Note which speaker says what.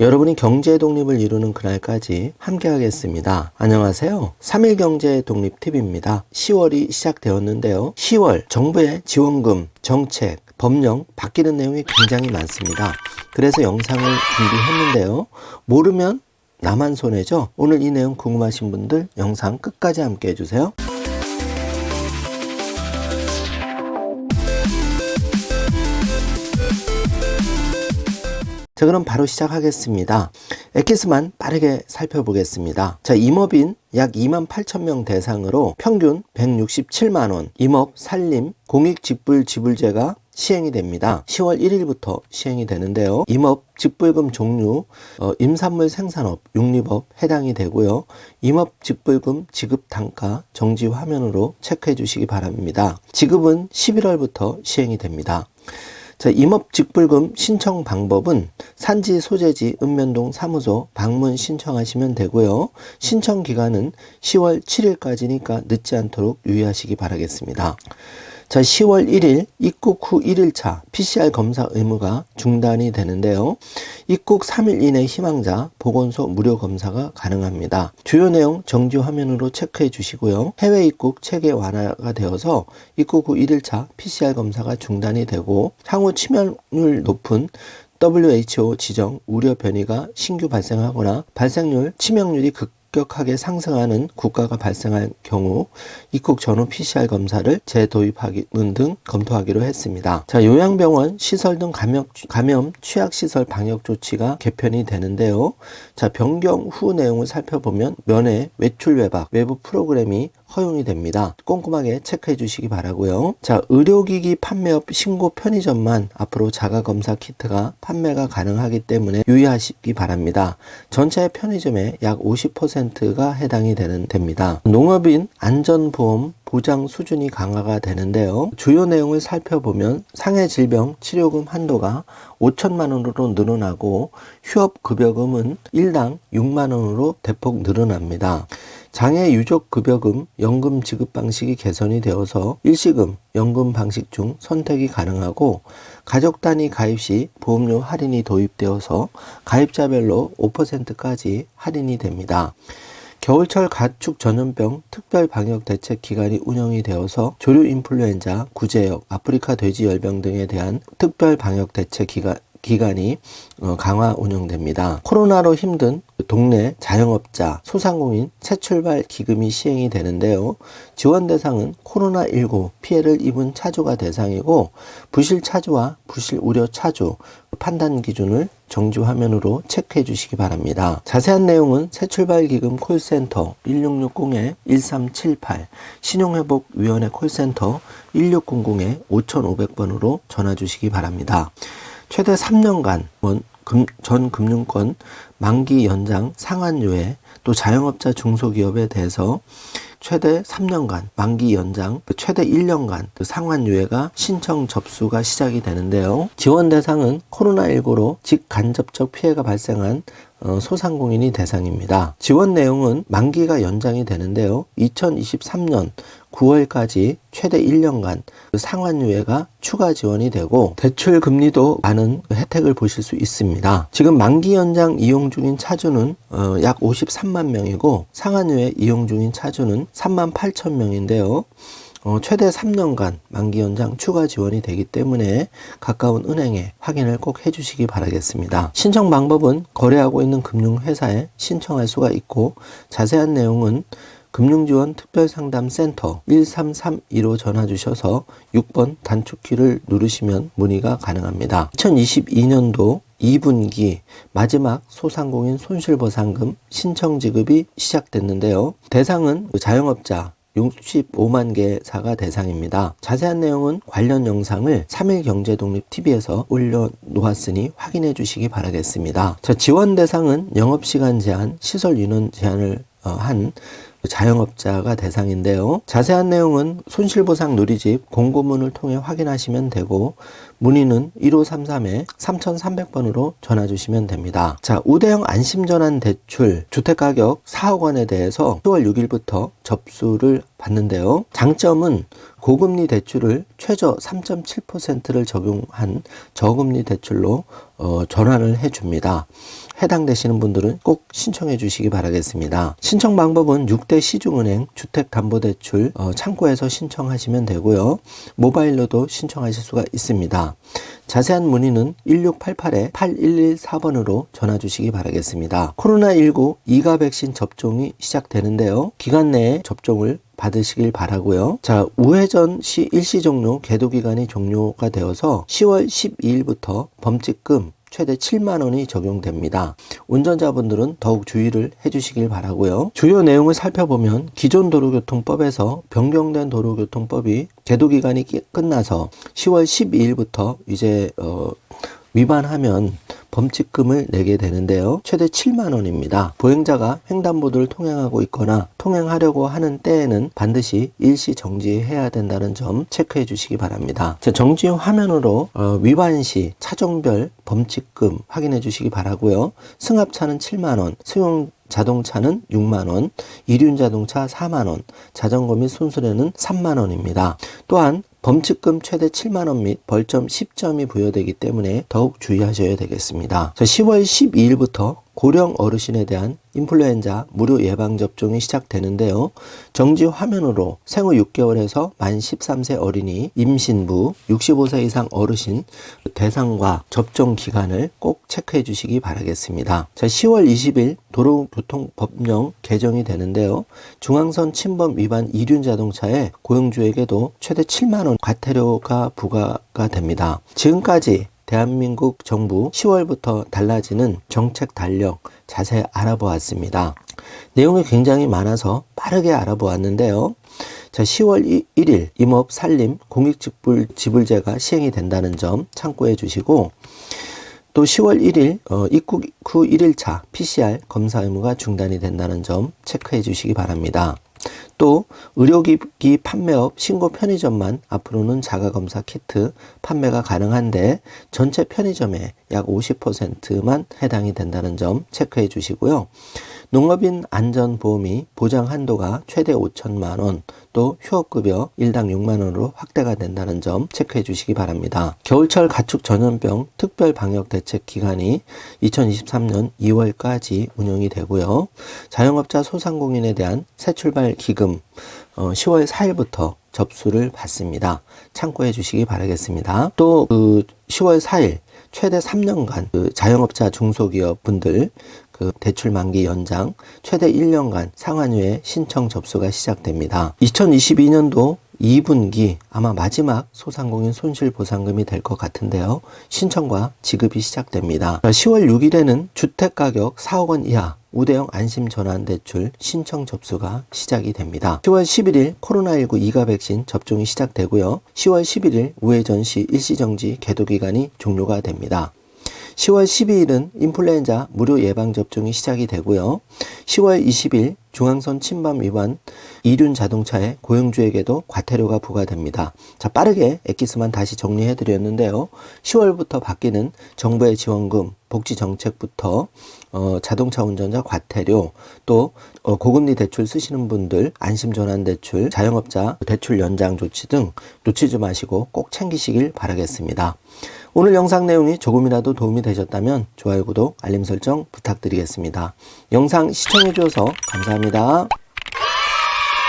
Speaker 1: 여러분이 경제 독립을 이루는 그날까지 함께 하겠습니다. 안녕하세요. 3일 경제 독립 팁입니다. 10월이 시작되었는데요. 10월 정부의 지원금, 정책, 법령 바뀌는 내용이 굉장히 많습니다. 그래서 영상을 준비했는데요. 모르면 나만 손해죠? 오늘 이 내용 궁금하신 분들 영상 끝까지 함께 해주세요. 자, 그럼 바로 시작하겠습니다. 엑기스만 빠르게 살펴보겠습니다. 자, 임업인 약 2만 8천 명 대상으로 평균 167만 원 임업 산림 공익 직불 지불제가 시행이 됩니다. 10월 1일부터 시행이 되는데요. 임업 직불금 종류 어, 임산물 생산업, 육립업 해당이 되고요. 임업 직불금 지급 단가 정지 화면으로 체크해 주시기 바랍니다. 지급은 11월부터 시행이 됩니다. 자, 임업 직불금 신청 방법은 산지 소재지 읍면동 사무소 방문 신청하시면 되고요. 신청 기간은 10월 7일까지니까 늦지 않도록 유의하시기 바라겠습니다. 자, 10월 1일 입국 후 1일차 PCR 검사 의무가 중단이 되는데요. 입국 3일 이내 희망자 보건소 무료 검사가 가능합니다. 주요 내용 정지 화면으로 체크해 주시고요. 해외 입국 체계 완화가 되어서 입국 후 1일차 PCR 검사가 중단이 되고 향후 치명률 높은 WHO 지정 우려 변이가 신규 발생하거나 발생률 치명률이 극 급격하게 상승하는 국가가 발생할 경우 입국 전후 PCR 검사를 재도입하는 등 검토하기로 했습니다. 자, 요양병원 시설 등 감염, 감염 취약 시설 방역 조치가 개편이 되는데요. 자, 변경 후 내용을 살펴보면 면회, 외출 외박, 외부 프로그램이 허용이 됩니다. 꼼꼼하게 체크해 주시기 바라고요. 자, 의료기기 판매업 신고 편의점만 앞으로 자가검사 키트가 판매가 가능하기 때문에 유의하시기 바랍니다. 전체 편의점의 약 50%가 해당이 되는 됩니다. 농업인 안전보험 보장 수준이 강화가 되는데요. 주요 내용을 살펴보면 상해 질병 치료금 한도가 5천만 원으로 늘어나고 휴업 급여금은 1당 6만 원으로 대폭 늘어납니다. 장애 유족 급여금 연금 지급 방식이 개선이 되어서 일시금 연금 방식 중 선택이 가능하고 가족 단위 가입 시 보험료 할인이 도입되어서 가입자별로 5%까지 할인이 됩니다. 겨울철 가축 전염병 특별 방역 대책 기간이 운영이 되어서 조류 인플루엔자, 구제역, 아프리카 돼지 열병 등에 대한 특별 방역 대책 기간 기간이 어, 강화 운영됩니다. 코로나로 힘든 동네 자영업자, 소상공인 새출발 기금이 시행이 되는데요. 지원 대상은 코로나19 피해를 입은 차주가 대상이고 부실 차주와 부실 우려 차주 판단 기준을 정지 화면으로 체크해 주시기 바랍니다. 자세한 내용은 새출발 기금 콜센터 1660-1378 신용회복위원회 콜센터 1600-5500번으로 전화 주시기 바랍니다. 최대 3년간 전 금융권 만기 연장 상한유예 또 자영업자 중소기업에 대해서 최대 3년간 만기 연장 최대 1년간 상환유예가 신청 접수가 시작이 되는데요. 지원 대상은 코로나19로 직간접적 피해가 발생한 어, 소상공인이 대상입니다. 지원 내용은 만기가 연장이 되는데요. 2023년 9월까지 최대 1년간 상환유예가 추가 지원이 되고 대출 금리도 많은 혜택을 보실 수 있습니다. 지금 만기 연장 이용 중인 차주는 어, 약 53만 명이고 상환유예 이용 중인 차주는 3만 8천 명인데요. 어, 최대 3년간 만기 연장 추가 지원이 되기 때문에 가까운 은행에 확인을 꼭 해주시기 바라겠습니다. 신청 방법은 거래하고 있는 금융회사에 신청할 수가 있고 자세한 내용은 금융지원 특별상담센터 1332로 전화 주셔서 6번 단축키를 누르시면 문의가 가능합니다. 2022년도 2분기 마지막 소상공인 손실보상금 신청 지급이 시작됐는데요. 대상은 자영업자, 65만 개사가 대상입니다. 자세한 내용은 관련 영상을 3일 경제독립TV에서 올려놓았으니 확인해 주시기 바라겠습니다. 자, 지원 대상은 영업시간 제한, 시설 인원 제한을 어, 한 자영업자가 대상인데요. 자세한 내용은 손실보상 누리집 공고문을 통해 확인하시면 되고 문의는 1533에 3300번으로 전화 주시면 됩니다. 자, 우대형 안심전환 대출 주택가격 4억 원에 대해서 10월 6일부터 접수를 받는데요. 장점은 고금리 대출을 최저 3.7%를 적용한 저금리 대출로 어, 전환을 해줍니다. 해당되시는 분들은 꼭 신청해 주시기 바라겠습니다. 신청 방법은 6대 시중은행 주택담보대출 어, 창구에서 신청하시면 되고요. 모바일로도 신청하실 수가 있습니다. 자세한 문의는 1688-8114번으로 전화 주시기 바라겠습니다. 코로나19 2가 백신 접종이 시작되는데요. 기간 내에 접종을 받으시길 바라고요. 자, 우회전 시 일시 종료 계도 기간이 종료가 되어서 10월 12일부터 범칙금 최대 7만 원이 적용됩니다. 운전자분들은 더욱 주의를 해주시길 바라고요. 주요 내용을 살펴보면 기존 도로교통법에서 변경된 도로교통법이 계도 기간이 끼- 끝나서 10월 12일부터 이제 어, 위반하면 범칙금을 내게 되는데요. 최대 7만 원입니다. 보행자가 횡단보도를 통행하고 있거나 통행하려고 하는 때에는 반드시 일시 정지해야 된다는 점 체크해 주시기 바랍니다. 자, 정지 화면으로 어, 위반 시 차종별 범칙금 확인해 주시기 바라고요. 승합차는 7만 원, 승용 자동차는 6만 원, 이륜 자동차 4만 원, 자전거 및 순수레는 3만 원입니다. 또한 범칙금 최대 7만 원 및 벌점 10점이 부여되기 때문에 더욱 주의하셔야 되겠습니다. 자, 10월 12일부터 고령 어르신에 대한 인플루엔자 무료 예방 접종이 시작되는데요. 정지 화면으로 생후 6개월에서 만 13세 어린이, 임신부, 65세 이상 어르신 대상과 접종 기간을 꼭 체크해 주시기 바라겠습니다. 자, 10월 20일 도로교통법령 개정이 되는데요. 중앙선 침범 위반 이륜 자동차의 고용주에게도 최대 7만 원 과태료가 부과가 됩니다. 지금까지 대한민국 정부 10월부터 달라지는 정책 달력 자세히 알아보았습니다. 내용이 굉장히 많아서 빠르게 알아보았는데요. 자, 10월 1일 임업 산림 공익직불 지불제가 시행이 된다는 점 참고해 주시고 또 10월 1일 어, 입국 후 1일차 PCR 검사 의무가 중단이 된다는 점 체크해 주시기 바랍니다. 또 의료기기 판매업 신고 편의점만 앞으로는 자가검사 키트 판매가 가능한데 전체 편의점의 약 50%만 해당이 된다는 점 체크해 주시고요. 농업인 안전보험이 보장 한도가 최대 5천만 원, 또 휴업급여 일당 6만 원으로 확대가 된다는 점 체크해 주시기 바랍니다. 겨울철 가축 전염병 특별 방역 대책 기간이 2023년 2월까지 운영이 되고요. 자영업자 소상공인에 대한 새 출발 기금 어, 10월 4일부터 접수를 받습니다. 참고해 주시기 바라겠습니다. 또 그 10월 4일 최대 3년간 그 자영업자 중소기업 분들 그 대출 만기 연장 최대 1년간 상환유예 신청 접수가 시작됩니다. 2022년도 2분기 아마 마지막 소상공인 손실보상금이 될 것 같은데요. 신청과 지급이 시작됩니다. 10월 6일에는 주택가격 4억 원 이하 우대형 안심 전환 대출 신청 접수가 시작이 됩니다. 10월 11일 코로나19 2가 백신 접종이 시작되고요. 10월 11일 우회전 시 일시정지 계도 기간이 종료가 됩니다. 10월 12일은 인플루엔자 무료 예방 접종이 시작이 되고요. 10월 20일 중앙선 침범 위반 이륜 자동차의 고용주에게도 과태료가 부과됩니다. 자, 빠르게 엑기스만 다시 정리해 드렸는데요. 10월부터 바뀌는 정부의 지원금, 복지 정책부터 어, 자동차 운전자 과태료, 또 어, 고금리 대출 쓰시는 분들 안심 전환 대출, 자영업자 대출 연장 조치 등 놓치지 마시고 꼭 챙기시길 바라겠습니다. 오늘 영상 내용이 조금이라도 도움이 되셨다면 좋아요, 구독, 알림 설정 부탁드리겠습니다. 영상 시청해 주셔서 감사합니다.